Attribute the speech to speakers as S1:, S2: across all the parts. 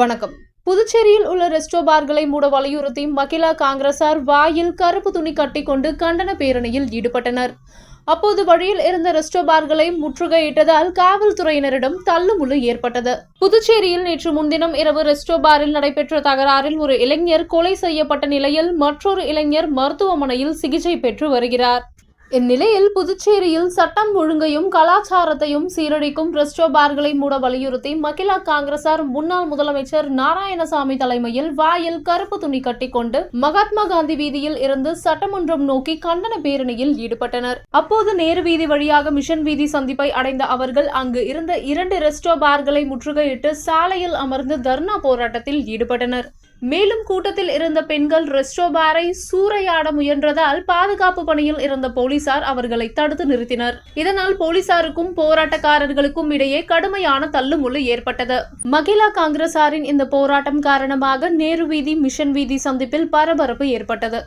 S1: வணக்கம். புதுச்சேரியில் உள்ள ரெஸ்டோ பார்களை மூட வலியுறுத்தி மகிழா காங்கிரசார் வாயில் கருப்பு துணி கட்டிக்கொண்டு கண்டன பேரணியில் ஈடுபட்டனர். அப்போது வழியில் இருந்த ரெஸ்டோ பார்களை முற்றுகையிட்டதால் காவல்துறையினரிடம் தள்ளுமுள்ளு ஏற்பட்டது. புதுச்சேரியில் நேற்று முன்தினம் இரவு ரெஸ்டோ பாரில் நடைபெற்ற தகராறில் ஒரு இளைஞர் கொலை செய்யப்பட்ட நிலையில் மற்றொரு இளைஞர் மருத்துவமனையில் சிகிச்சை பெற்று வருகிறார். இந்நிலையில் புதுச்சேரியில் சட்டம் ஒழுங்கையும் கலாச்சாரத்தையும் சீரழிக்கும் ரெஸ்டோ பார்களை மூட வலியுறுத்தி மகிழா காங்கிரசார் முன்னாள் முதலமைச்சர் நாராயணசாமி தலைமையில் வாயில் கருப்பு துணி கட்டிக்கொண்டு மகாத்மா காந்தி வீதியில் இருந்து சட்டமன்றம் நோக்கி கண்டன பேரணியில் ஈடுபட்டனர். அப்போது நேரு வீதி வழியாக மிஷன் வீதி சந்திப்பை அடைந்த அவர்கள் அங்கு இருந்த இரண்டு ரெஸ்டோ பார்களை முற்றுகையிட்டு சாலையில் அமர்ந்து தர்ணா போராட்டத்தில் ஈடுபட்டனர். மேலும் கூட்டத்தில் இருந்த பெண்கள் ரெஸ்டோபாரை சூறையாட முயன்றதால் பாதுகாப்பு பணியில் இருந்த போலீசார் அவர்களை தடுத்து நிறுத்தினர் இதனால் போலீசாருக்கும் போராட்டக்காரர்களுக்கும் இடையே கடுமையான தள்ளுமுள்ளு ஏற்பட்டது மகிழா காங்கிரசாரின் இந்த போராட்டம் காரணமாக நேரு வீதி மிஷன் வீதி சந்திப்பில் பரபரப்பு ஏற்பட்டது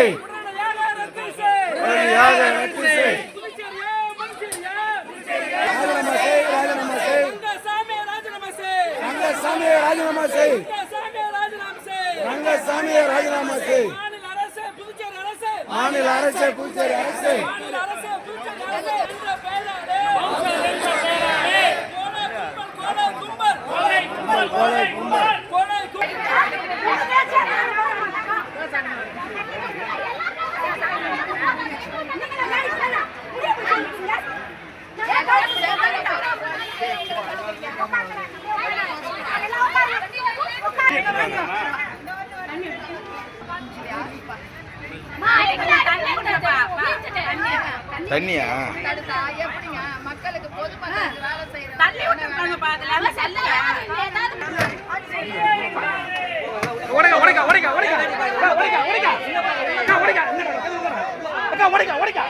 S2: செய் உடனடியாக ரத்து செய் ராஜினாமா செய் ராஜினாமா செய் ரங்கசாமியை ராஜினாமா செய் ரங்கசாமியை ராஜினாமா செய் மாநில அரசு புதுச்சேரி அரசு. கோலை
S3: எல்லாம் செல்லுங்க.
S2: உடைக்க உடைக்க உடைக்க உடைக்க உடைக்க உடைக்க அக்கா உடைக்க அக்கா உடைக்க உடைக்க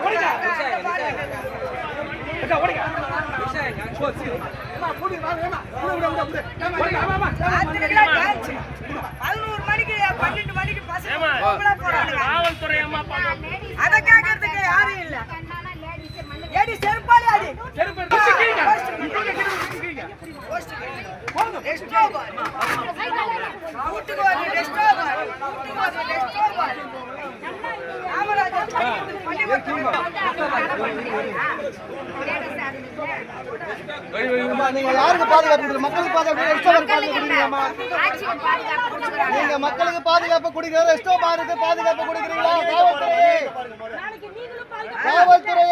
S2: உடைக்க உடைக்க உடைக்க
S3: பதினோரு மணிக்கு பன்னெண்டு மணிக்கு பசங்க
S2: நீங்க யாருக்கு பாதுகாப்பு மக்களுக்கு பாதுகாப்பு ரெஸ்டோரண்ட் பாதுகாப்பு கொடுக்குறீங்களாமா நீங்க மக்களுக்கு பாதுகாப்பு கொடுக்குற ரெஸ்டோ பாருக்கு பாதுகாப்பு கொடுக்குறீங்களா? காவல்துறை.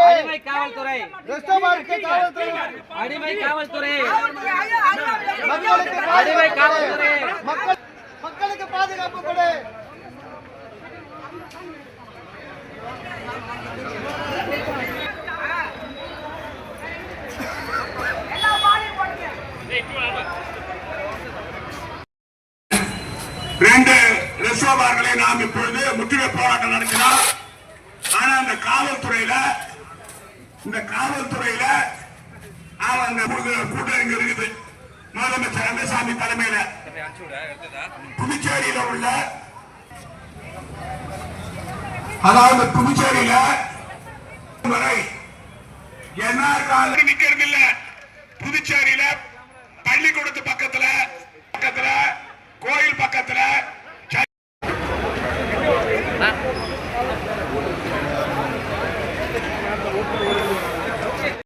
S4: அடிமை காவல்துறை.
S2: மக்களுக்கு
S4: அடிமை
S2: பாதுகாப்பு
S4: காவல்துறை.
S2: மக்களுக்கு பாதுகாப்பு கொடு.
S5: ரெண்டு ரிசர்வ் பார்களை நாம் இப்பொழுது முற்றுகை போராட்டம் நடத்தினோம் ஆனா இந்த காவல்துறையில இந்த காவல்துறையில கூட்டம் இங்க இருக்குது. முதலமைச்சர் ரங்கசாமி தலைமையில புதுச்சேரியில உள்ள அதாவது புதுச்சேரியில வரை என்ஆர் நிக்கிறது இல்ல. புதுச்சேரியில பள்ளிக்கூடத்து பக்கத்துல